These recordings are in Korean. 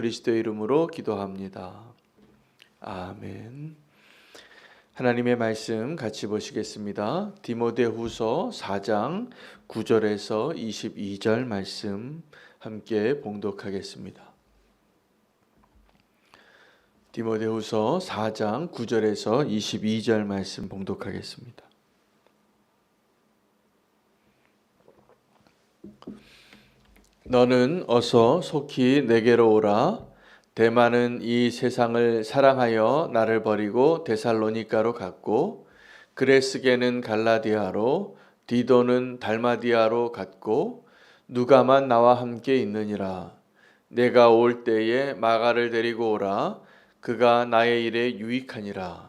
그리스도 이름으로 기도합니다. 아멘. 하나님의 말씀 같이 보시겠습니다. 디모데후서 4장 9절에서 22절 말씀 함께 봉독하겠습니다. 디모데후서 4장 9절에서 22절 말씀 봉독하겠습니다. 너는 어서 속히 내게로 오라. 대만은 이 세상을 사랑하여 나를 버리고 데살로니가로 갔고 그레스게는 갈라디아로 디도는 달마디아로 갔고 누가만 나와 함께 있느니라. 내가 올 때에 마가를 데리고 오라. 그가 나의 일에 유익하니라.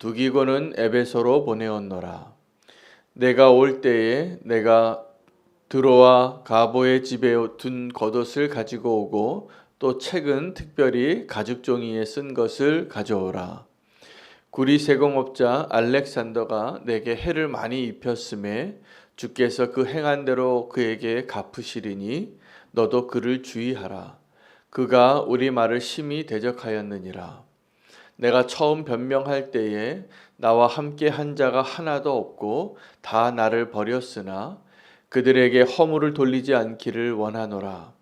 두기고는 에베소로 보내었노라. 내가 올 때에 내가 드로와 가보의 집에 둔 겉옷을 가지고 오고 또 책은 특별히 가죽 종이에 쓴 것을 가져오라. 구리 세공업자 알렉산더가 내게 해를 많이 입혔음에 주께서 그 행한 대로 그에게 갚으시리니 너도 그를 주의하라. 그가 우리 말을 심히 대적하였느니라. 내가 처음 변명할 때에 나와 함께 한 자가 하나도 없고 다 나를 버렸으나 그들에게 허물을 돌리지 않기를 원하노라.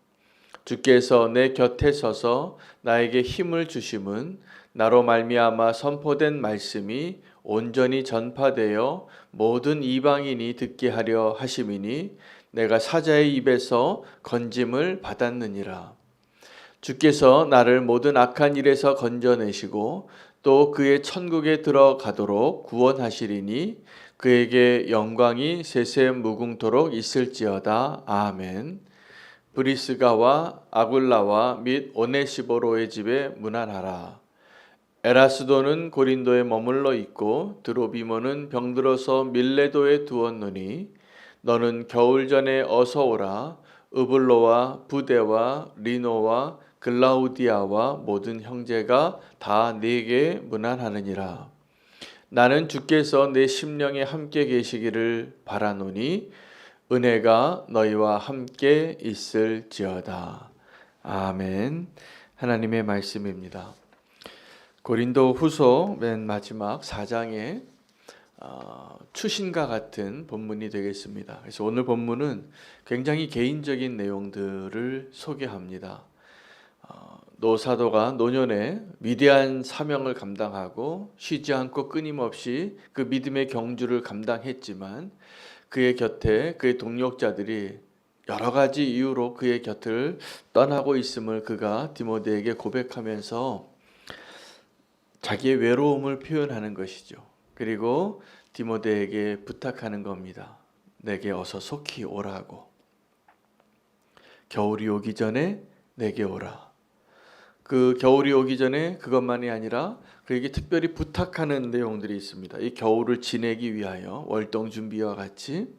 주께서 내 곁에 서서 나에게 힘을 주심은 나로 말미암아 선포된 말씀이 온전히 전파되어 모든 이방인이 듣게 하려 하심이니 내가 사자의 입에서 건짐을 받았느니라. 주께서 나를 모든 악한 일에서 건져내시고 또 그의 천국에 들어가도록 구원하시리니 그에게 영광이 세세 무궁토록 있을지어다. 아멘. 브리스가와 아굴라와 및 오네시보로의 집에 문안하라. 에라스도는 고린도에 머물러 있고 드로비모는 병들어서 밀레도에 두었노니 너는 겨울 전에 어서 오라. 으블로와 부데와 리노와 글라우디아와 모든 형제가 다 네게 문안하느니라. 나는 주께서 내 심령에 함께 계시기를 바라노니 은혜가 너희와 함께 있을지어다. 아멘. 하나님의 말씀입니다. 고린도 후서 맨 마지막 4장에 어, 추신과 같은 본문이 되겠습니다. 그래서 오늘 본문은 굉장히 개인적인 내용들을 소개합니다. 어, 노사도가 노년에 위대한 사명을 감당하고 쉬지 않고 끊임없이 그 믿음의 경주를 감당했지만 그의 곁에 그의 동력자들이 여러 가지 이유로 그의 곁을 떠나고 있음을 그가 디모데에게 고백하면서 자기의 외로움을 표현하는 것이죠. 그리고 디모데에게 부탁하는 겁니다. 내게 어서 속히 오라고. 겨울이 오기 전에 내게 오라. 그 겨울이 오기 전에 그것만이 아니라 그에게 특별히 부탁하는 내용들이 있습니다. 이 겨울을 지내기 위하여 월동 준비와 같이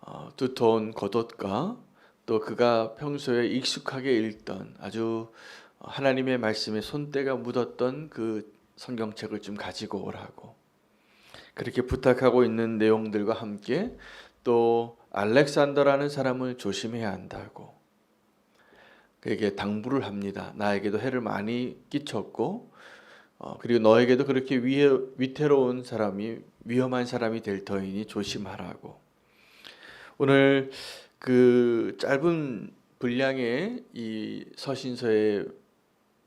어, 두터운 겉옷과 또 그가 평소에 익숙하게 읽던 아주 하나님의 말씀에 손때가 묻었던 그 성경책을 좀 가지고 오라고 그렇게 부탁하고 있는 내용들과 함께 또 알렉산더라는 사람을 조심해야 한다고 그에게 당부를 합니다. 나에게도 해를 많이 끼쳤고 어, 그리고 너에게도 그렇게 위 위태로운 사람이 위험한 사람이 될 터이니 조심하라고. 오늘 그 짧은 분량의 이 서신서의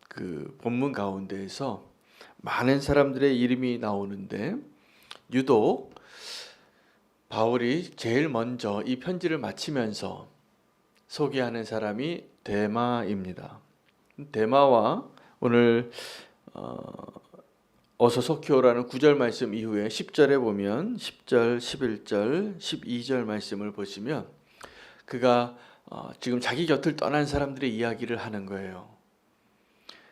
그 본문 가운데에서 많은 사람들의 이름이 나오는데 유독 바울이 제일 먼저 이 편지를 마치면서 소개하는 사람이 대마입니다. 대마와 오늘 어, 어서 속히오라는 9절 말씀 이후에 10절에 보면 10절, 11절, 12절 말씀을 보시면 그가 어, 지금 자기 곁을 떠난 사람들의 이야기를 하는 거예요.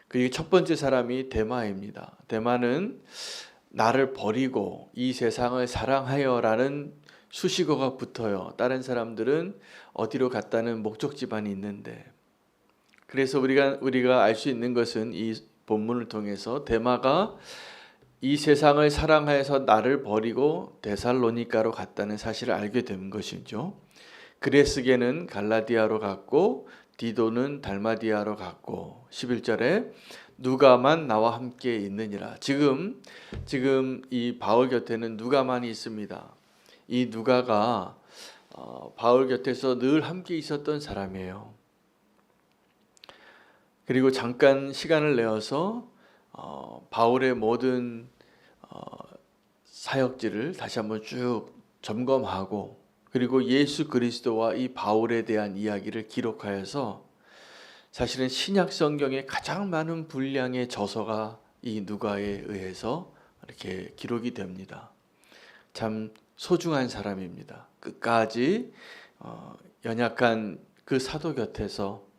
그리고 첫 번째 사람이 대마입니다. 대마는 나를 버리고 이 세상을 사랑하여라는 수식어가 붙어요. 다른 사람들은 어디로 갔다는 목적 지반이 있는데 그래서 우리가 우리가 알 수 있는 것은 이 본문을 통해서 대마가 이 세상을 사랑하여서 나를 버리고 데살로니가로 갔다는 사실을 알게 된 것이죠. 그레스게는 갈라디아로 갔고 디도는 달마디아로 갔고 11절에 누가만 나와 함께 있느니라. 지금 지금 이 바울 곁에는 누가만이 있습니다. 이 누가가 어, 바울 곁에서 늘 함께 있었던 사람이에요. 그리고 잠깐 시간을 내어서 어, 바울의 모든 어, 사역지를 다시 한번 쭉 점검하고 그리고 예수 그리스도와 이 바울에 대한 이야기를 기록하여서 사실은 신약 성경에 가장 많은 분량의 저서가 이 누가에 의해서 이렇게 기록이 됩니다. 참 소중한 사람입니다. 끝까지 어, 연약한 그 사도 곁에서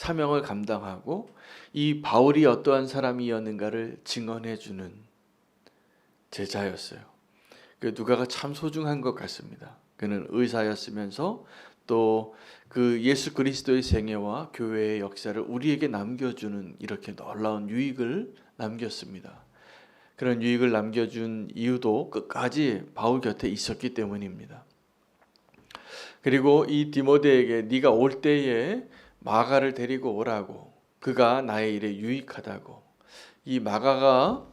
사명을 감당하고 이 바울이 어떠한 사람이었는가를 증언해 주는 제자였어요. 그 누가가 참 소중한 것 같습니다. 그는 의사였으면서 또 그 예수 그리스도의 생애와 교회의 역사를 우리에게 남겨주는 이렇게 놀라운 유익을 남겼습니다. 그런 유익을 남겨준 이유도 끝까지 바울 곁에 있었기 때문입니다. 그리고 이 디모데에게 네가 올 때에 마가를 데리고 오라고 그가 나의 일에 유익하다고 이 마가가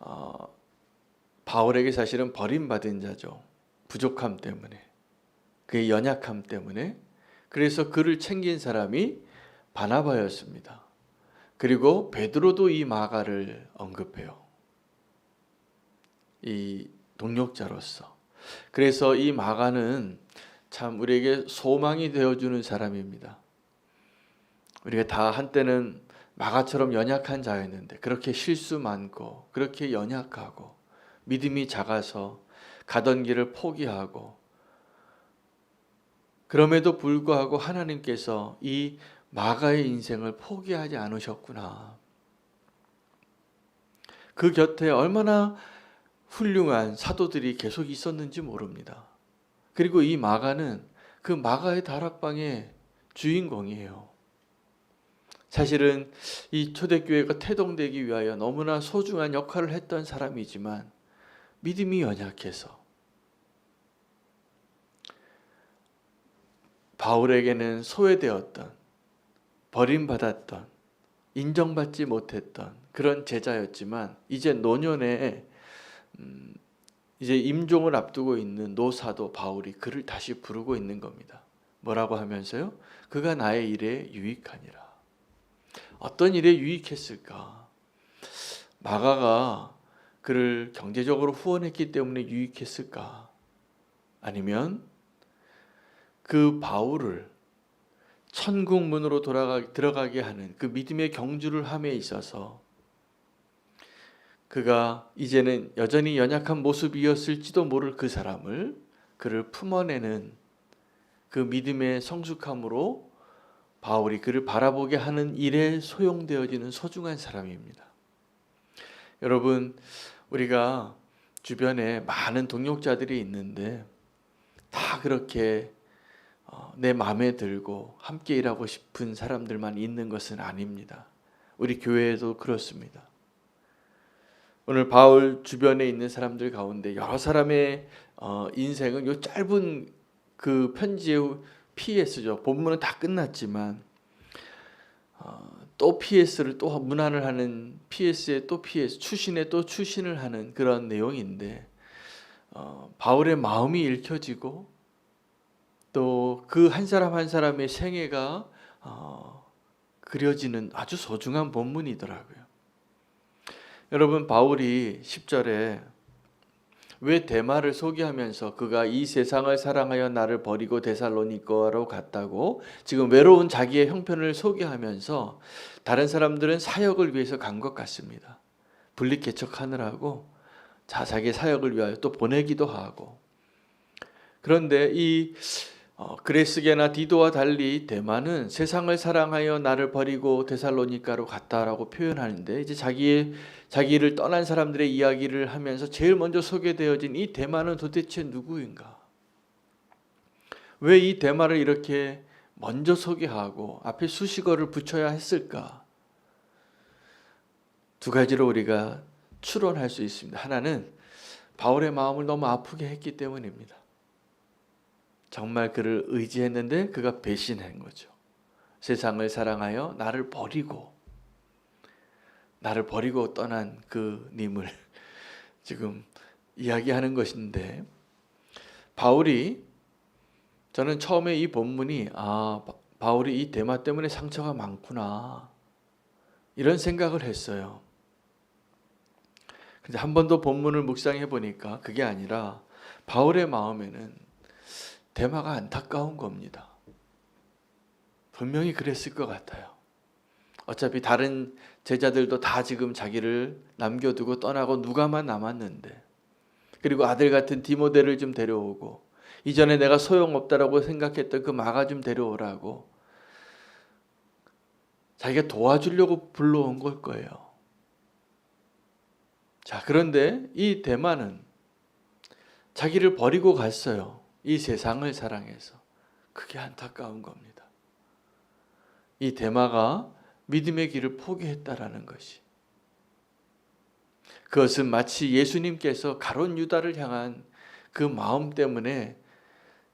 어, 바울에게 사실은 버림받은 자죠 부족함 때문에 그의 연약함 때문에 그래서 그를 챙긴 사람이 바나바였습니다. 그리고 베드로도 이 마가를 언급해요. 이 동력자로서. 그래서 이 마가는 참 우리에게 소망이 되어주는 사람입니다. 우리가 다 한때는 마가처럼 연약한 자였는데 그렇게 실수 많고 그렇게 연약하고 믿음이 작아서 가던 길을 포기하고 그럼에도 불구하고 하나님께서 이 마가의 인생을 포기하지 않으셨구나. 그 곁에 얼마나 훌륭한 사도들이 계속 있었는지 모릅니다. 그리고 이 마가는 그 마가의 다락방의 주인공이에요. 사실은 이 초대교회가 태동되기 위하여 너무나 소중한 역할을 했던 사람이지만 믿음이 연약해서 바울에게는 소외되었던 버림받았던 인정받지 못했던 그런 제자였지만 이제 노년에 음, 이제 임종을 앞두고 있는 노사도 바울이 그를 다시 부르고 있는 겁니다. 뭐라고 하면서요? 그가 나의 일에 유익하니라. 어떤 일에 유익했을까? 마가가 그를 경제적으로 후원했기 때문에 유익했을까? 아니면 그 바울을 천국 문으로 돌아가 들어가게 하는 그 믿음의 경주를 함에 있어서 그가 이제는 여전히 연약한 모습이었을지도 모를 그 사람을 그를 품어내는 그 믿음의 성숙함으로 바울이 그를 바라보게 하는 일에 소용되어지는 소중한 사람입니다. 여러분, 우리가 주변에 많은 동역자들이 있는데 다 그렇게 어, 내 마음에 들고 함께 일하고 싶은 사람들만 있는 것은 아닙니다. 우리 교회에도 그렇습니다. 오늘 바울 주변에 있는 사람들 가운데 여러 사람의 어, 인생은 요 짧은 그 편지의 PS죠. 본문은 다 끝났지만 어, 또 PS를 또 문안을 하는 PS에 또 PS, 추신에 또 추신을 하는 그런 내용인데 바울의 마음이 읽혀지고 또 그 한 사람 한 사람의 생애가 어, 그려지는 아주 소중한 본문이더라고요. 여러분 바울이 10절에 왜 대마를 소개하면서 그가 이 세상을 사랑하여 나를 버리고 데살로니가로 갔다고 지금 외로운 자기의 형편을 소개하면서 다른 사람들은 사역을 위해서 간 것 같습니다. 분리 개척하느라고 자 자기 사역을 위하여 또 보내기도 하고 그런데 이 어, 그레스게나 디도와 달리 대만은 세상을 사랑하여 나를 버리고 데살로니가로 갔다라고 표현하는데 이제 자기의 자기를 떠난 사람들의 이야기를 하면서 제일 먼저 소개되어진 이 대만은 도대체 누구인가? 왜 이 대만을 이렇게 먼저 소개하고 앞에 수식어를 붙여야 했을까? 두 가지로 우리가 추론할 수 있습니다. 하나는 바울의 마음을 너무 아프게 했기 때문입니다. 정말 그를 의지했는데 그가 배신한 거죠. 세상을 사랑하여 나를 버리고 나를 버리고 떠난 그 님을 지금 이야기하는 것인데 바울이 저는 처음에 이 본문이 아 바- 바울이 이 대마 때문에 상처가 많구나 이런 생각을 했어요. 근데 한 번 더 본문을 묵상해 보니까 그게 아니라 바울의 마음에는 대마가 안타까운 겁니다. 분명히 그랬을 것 같아요. 어차피 다른 제자들도 다 지금 자기를 남겨두고 떠나고 누가만 남았는데 그리고 아들 같은 디모데를 좀 데려오고 이전에 내가 소용없다라고 생각했던 그 마가 좀 데려오라고 자기가 도와주려고 불러온 걸 거예요. 자, 그런데 이 대만은 자기를 버리고 갔어요. 이 세상을 사랑해서. 그게 안타까운 겁니다. 이 대마가 믿음의 길을 포기했다라는 것이. 그것은 마치 예수님께서 가론 유다를 향한 그 마음 때문에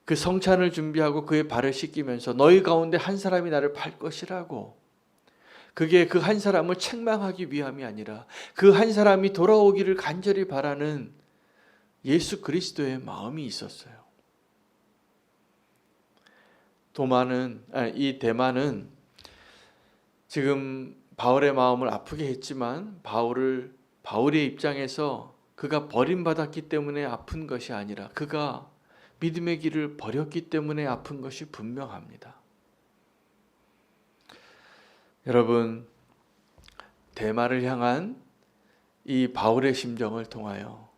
그 성찬을 준비하고 그의 발을 씻기면서 너희 가운데 한 사람이 나를 팔 것이라고 그게 그 한 사람을 책망하기 위함이 아니라 그 한 사람이 돌아오기를 간절히 바라는 예수 그리스도의 마음이 있었어요. 도마는 아, 이 대만은 지금 바울의 마음을 아프게 했지만 바울을 바울의 입장에서 그가 버림받았기 때문에 아픈 것이 아니라 그가 믿음의 길을 버렸기 때문에 아픈 것이 분명합니다. 여러분 대마를 향한 이 바울의 심정을 통하여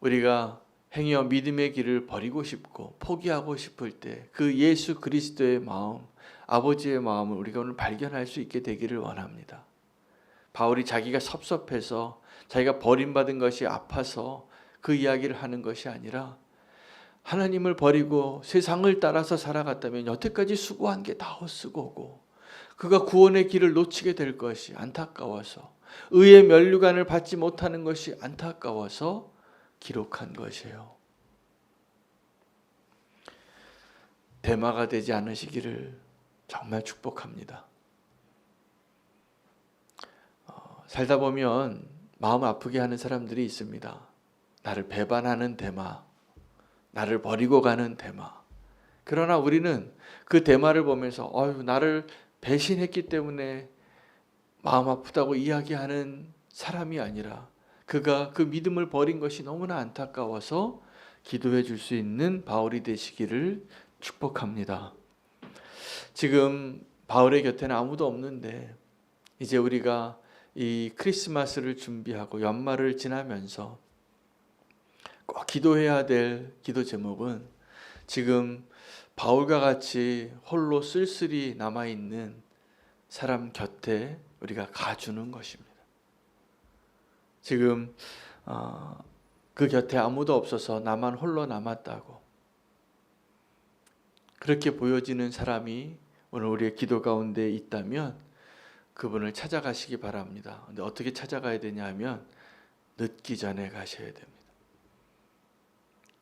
우리가 행여 믿음의 길을 버리고 싶고 포기하고 싶을 때 그 예수 그리스도의 마음, 아버지의 마음을 우리가 오늘 발견할 수 있게 되기를 원합니다. 바울이 자기가 섭섭해서 자기가 버림받은 것이 아파서 그 이야기를 하는 것이 아니라 하나님을 버리고 세상을 따라서 살아갔다면 여태까지 수고한 게 다 헛수고고 그가 구원의 길을 놓치게 될 것이 안타까워서 의의 면류관을 받지 못하는 것이 안타까워서 기록한 것이에요. 대마가 되지 않으시기를 정말 축복합니다. 어, 살다 보면 마음 아프게 하는 사람들이 있습니다. 나를 배반하는 대마, 나를 버리고 가는 대마. 그러나 우리는 그 대마를 보면서 어휴 나를 배신했기 때문에 마음 아프다고 이야기하는 사람이 아니라 그가 그 믿음을 버린 것이 너무나 안타까워서 기도해 줄 수 있는 바울이 되시기를 축복합니다. 지금 바울의 곁에는 아무도 없는데 이제 우리가 이 크리스마스를 준비하고 연말을 지나면서 꼭 기도해야 될 기도 제목은 지금 바울과 같이 홀로 쓸쓸히 남아 있는 사람 곁에 우리가 가주는 것입니다. 지금 어, 그 곁에 아무도 없어서 나만 홀로 남았다고 그렇게 보여지는 사람이 오늘 우리의 기도 가운데 있다면 그분을 찾아가시기 바랍니다. 근데 어떻게 찾아가야 되냐면 늦기 전에 가셔야 됩니다.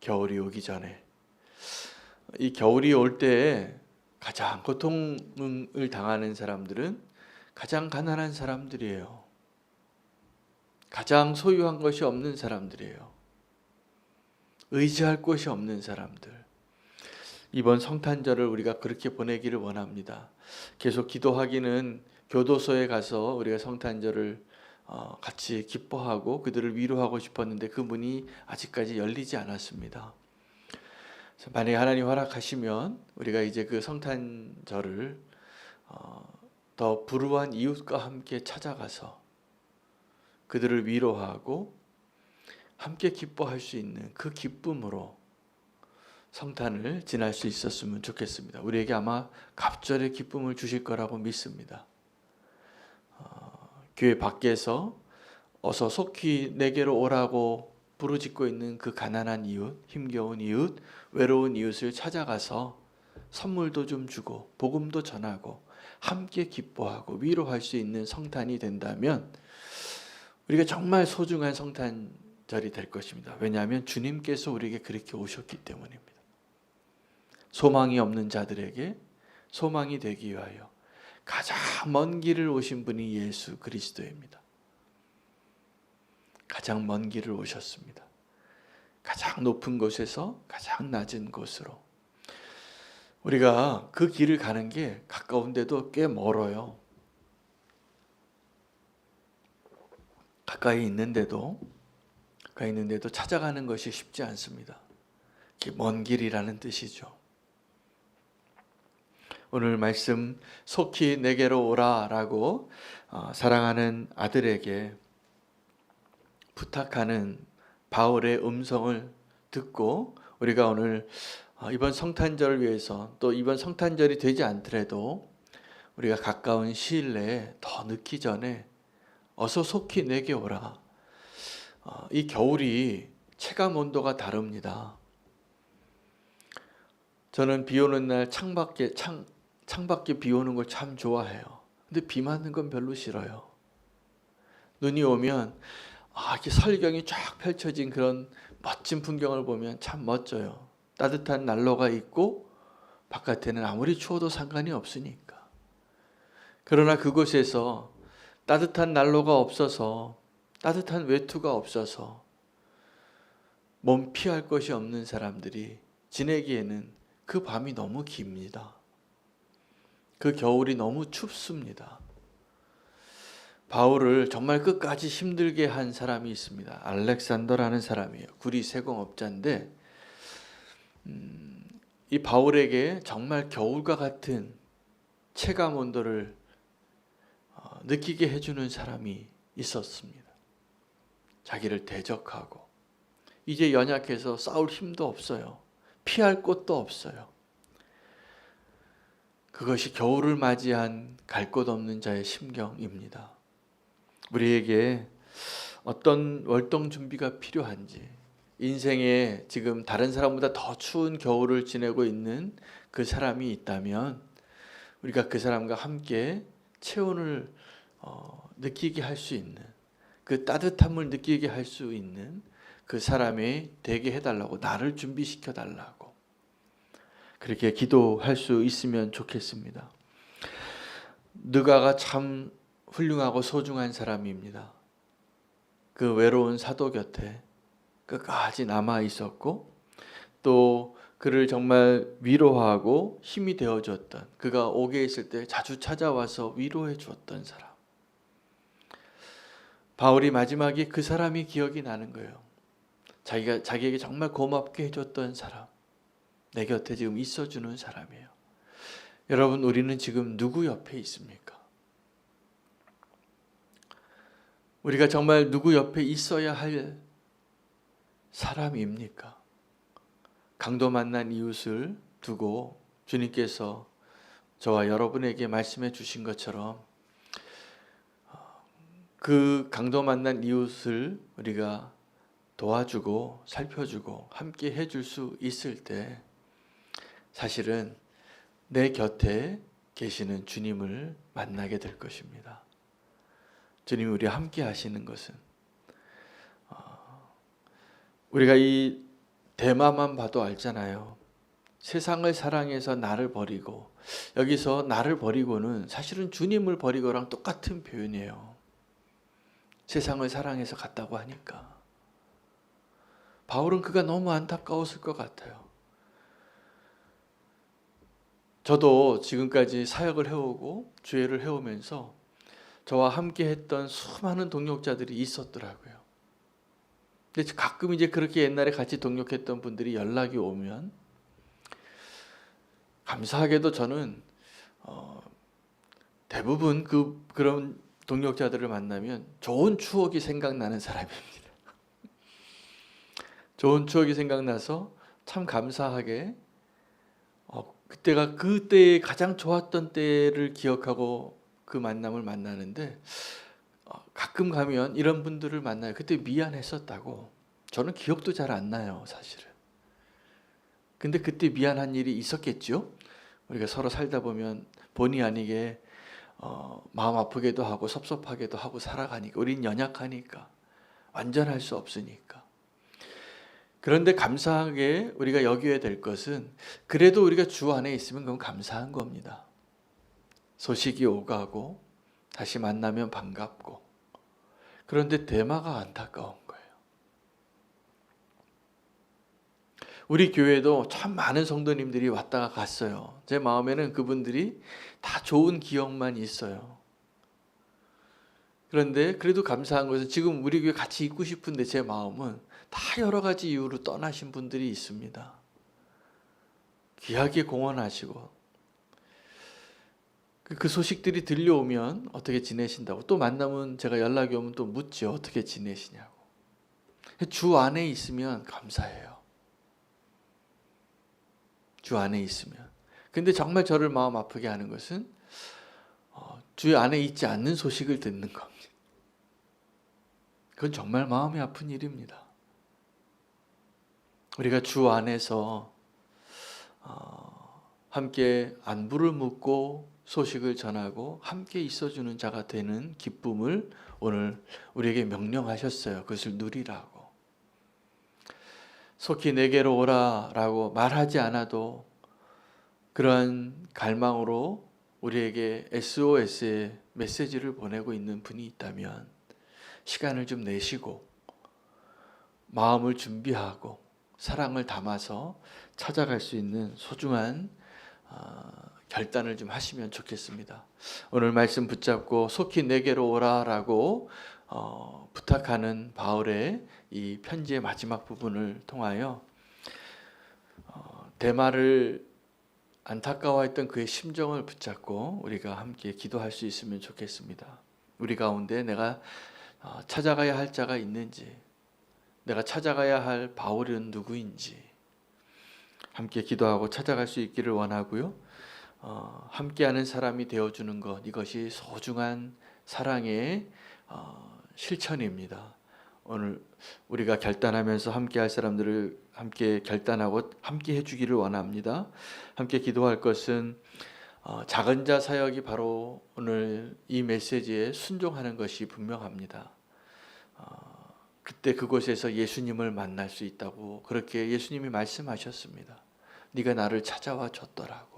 겨울이 오기 전에 이 겨울이 올때 가장 고통을 당하는 사람들은 가장 가난한 사람들이에요. 가장 소유한 것이 없는 사람들이에요. 의지할 곳이 없는 사람들. 이번 성탄절을 우리가 그렇게 보내기를 원합니다. 계속 기도하기는 교도소에 가서 우리가 성탄절을 어, 같이 기뻐하고 그들을 위로하고 싶었는데 그 문이 아직까지 열리지 않았습니다. 만약에 하나님 허락하시면 우리가 이제 그 성탄절을 어, 더 불우한 이웃과 함께 찾아가서 그들을 위로하고 함께 기뻐할 수 있는 그 기쁨으로 성탄을 지날 수 있었으면 좋겠습니다. 우리에게 아마 갑절의 기쁨을 주실 거라고 믿습니다. 어, 교회 밖에서 어서 속히 내게로 오라고 부르짖고 있는 그 가난한 이웃, 힘겨운 이웃, 외로운 이웃을 찾아가서 선물도 좀 주고 복음도 전하고 함께 기뻐하고 위로할 수 있는 성탄이 된다면 우리가 정말 소중한 성탄절이 될 것입니다. 왜냐하면 주님께서 우리에게 그렇게 오셨기 때문입니다. 소망이 없는 자들에게 소망이 되기 위하여 가장 먼 길을 오신 분이 예수 그리스도입니다. 가장 먼 길을 오셨습니다. 가장 높은 곳에서 가장 낮은 곳으로. 우리가 그 길을 가는 게 가까운데도 꽤 멀어요. 가까이 있는데도 가까이 있는데도 찾아가는 것이 쉽지 않습니다. 먼 길이라는 뜻이죠. 오늘 말씀 속히 내게로 오라라고 어, 사랑하는 아들에게 부탁하는 바울의 음성을 듣고 우리가 오늘 어, 이번 성탄절을 위해서 또 이번 성탄절이 되지 않더라도 우리가 가까운 시일 내에 더 늦기 전에 어서 속히 내게 오라. 어, 이 겨울이 체감 온도가 다릅니다. 저는 비 오는 날 창밖에 창 창밖에 비 오는 걸 참 좋아해요. 근데 비 맞는 건 별로 싫어요. 눈이 오면 아, 이렇게 설경이 쫙 펼쳐진 그런 멋진 풍경을 보면 참 멋져요. 따뜻한 난로가 있고 바깥에는 아무리 추워도 상관이 없으니까. 그러나 그곳에서 따뜻한 난로가 없어서 따뜻한 외투가 없어서 몸 피할 것이 없는 사람들이 지내기에는 그 밤이 너무 깁니다. 그 겨울이 너무 춥습니다. 바울을 정말 끝까지 힘들게 한 사람이 있습니다. 알렉산더라는 사람이에요. 구리 세공업자인데 음, 이 바울에게 정말 겨울과 같은 체감 온도를 어, 느끼게 해주는 사람이 있었습니다. 자기를 대적하고 이제 연약해서 싸울 힘도 없어요. 피할 곳도 없어요. 그것이 겨울을 맞이한 갈 곳 없는 자의 심경입니다. 우리에게 어떤 월동 준비가 필요한지, 인생에 지금 다른 사람보다 더 추운 겨울을 지내고 있는 그 사람이 있다면, 우리가 그 사람과 함께 체온을 어, 느끼게 할 수 있는, 그 따뜻함을 느끼게 할 수 있는 그 사람이 되게 해달라고, 나를 준비시켜 달라고. 그렇게 기도할 수 있으면 좋겠습니다. 느가가 참 훌륭하고 소중한 사람입니다. 그 외로운 사도 곁에 끝까지 남아 있었고 또 그를 정말 위로하고 힘이 되어 줬던 그가 옥에 있을 때 자주 찾아와서 위로해 주었던 사람. 바울이 마지막에 그 사람이 기억이 나는 거예요. 자기가 자기에게 정말 고맙게 해줬던 사람. 내 곁에 지금 있어주는 사람이에요. 여러분, 우리는 지금 누구 옆에 있습니까? 우리가 정말 누구 옆에 있어야 할 사람입니까? 강도 만난 이웃을 두고 주님께서 저와 여러분에게 말씀해 주신 것처럼 그 강도 만난 이웃을 우리가 도와주고 살펴주고 함께 해줄 수 있을 때 사실은 내 곁에 계시는 주님을 만나게 될 것입니다. 주님이 우리와 함께 하시는 것은 어, 우리가 이 대마만 봐도 알잖아요. 세상을 사랑해서 나를 버리고 여기서 나를 버리고는 사실은 주님을 버리고랑 똑같은 표현이에요. 세상을 사랑해서 갔다고 하니까 바울은 그가 너무 안타까웠을 것 같아요. 저도 지금까지 사역을 해오고 주회를 해오면서 저와 함께 했던 수많은 동역자들이 있었더라고요. 근데 가끔 이제 그렇게 옛날에 같이 동역했던 분들이 연락이 오면 감사하게도 저는 어, 대부분 그 그런 동역자들을 만나면 좋은 추억이 생각나는 사람입니다. 좋은 추억이 생각나서 참 감사하게 그때가 그때의 가장 좋았던 때를 기억하고 그 만남을 만나는데 어, 가끔 가면 이런 분들을 만나요. 그때 미안했었다고. 저는 기억도 잘 안 나요, 사실은. 근데 그때 미안한 일이 있었겠죠. 우리가 서로 살다 보면 본의 아니게 어, 마음 아프게도 하고 섭섭하게도 하고 살아가니까 우린 연약하니까 완전할 수 없으니까. 그런데 감사하게 우리가 여겨야 될 것은 그래도 우리가 주 안에 있으면 그건 감사한 겁니다. 소식이 오가고 다시 만나면 반갑고 그런데 대마가 안타까운 거예요. 우리 교회도 참 많은 성도님들이 왔다가 갔어요. 제 마음에는 그분들이 다 좋은 기억만 있어요. 그런데 그래도 감사한 것은 지금 우리 교회 같이 있고 싶은데 제 마음은 다 여러 가지 이유로 떠나신 분들이 있습니다. 귀하게 공헌하시고 그- 그 소식들이 들려오면 어떻게 지내신다고 또 만나면 제가 연락이 오면 또 묻죠 어떻게 지내시냐고 주 안에 있으면 감사해요 주 안에 있으면 근데 정말 저를 마음 아프게 하는 것은 어, 주 안에 있지 않는 소식을 듣는 겁니다 그건 정말 마음이 아픈 일입니다 우리가 주 안에서 어, 함께 안부를 묻고 소식을 전하고 함께 있어주는 자가 되는 기쁨을 오늘 우리에게 명령하셨어요. 그것을 누리라고. 속히 내게로 오라라고 말하지 않아도 그러한 갈망으로 우리에게 SOS의 메시지를 보내고 있는 분이 있다면 시간을 좀 내시고 마음을 준비하고 사랑을 담아서 찾아갈 수 있는 소중한 어, 결단을 좀 하시면 좋겠습니다. 오늘 말씀 붙잡고 속히 내게로 오라라고 어, 부탁하는 바울의 이 편지의 마지막 부분을 통하여 어, 대마를 안타까워했던 그의 심정을 붙잡고 우리가 함께 기도할 수 있으면 좋겠습니다. 우리 가운데 내가 어, 찾아가야 할 자가 있는지, 내가 찾아가야 할 바울은 누구인지 함께 기도하고 찾아갈 수 있기를 원하고요. 어, 함께하는 사람이 되어주는 것 이것이 소중한 사랑의 어, 실천입니다. 오늘 우리가 결단하면서 함께 할 사람들을 함께 결단하고 함께 해주기를 원합니다. 함께 기도할 것은 어, 작은 자 사역이 바로 오늘 이 메시지에 순종하는 것이 분명합니다. 어, 그때 그곳에서 예수님을 만날 수 있다고 그렇게 예수님이 말씀하셨습니다. 네가 나를 찾아와 줬더라고.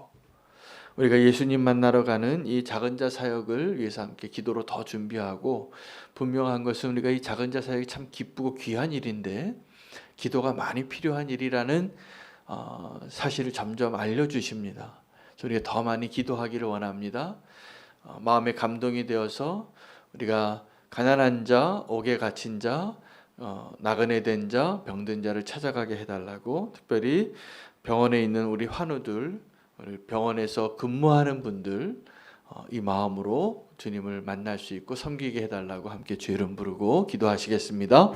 우리가 예수님 만나러 가는 이 작은 자 사역을 위해서 함께 기도로 더 준비하고 분명한 것은 우리가 이 작은 자 사역이 참 기쁘고 귀한 일인데 기도가 많이 필요한 일이라는 어, 사실을 점점 알려주십니다. 우리가 더 많이 기도하기를 원합니다. 어, 마음의 감동이 되어서 우리가 가난한 자, 옥에 갇힌 자, 어, 나그네 된 자, 병든 자를 찾아가게 해달라고 특별히 병원에 있는 우리 환우들, 병원에서 근무하는 분들 어, 이 마음으로 주님을 만날 수 있고 섬기게 해달라고 함께 죄 이름 부르고 기도하시겠습니다.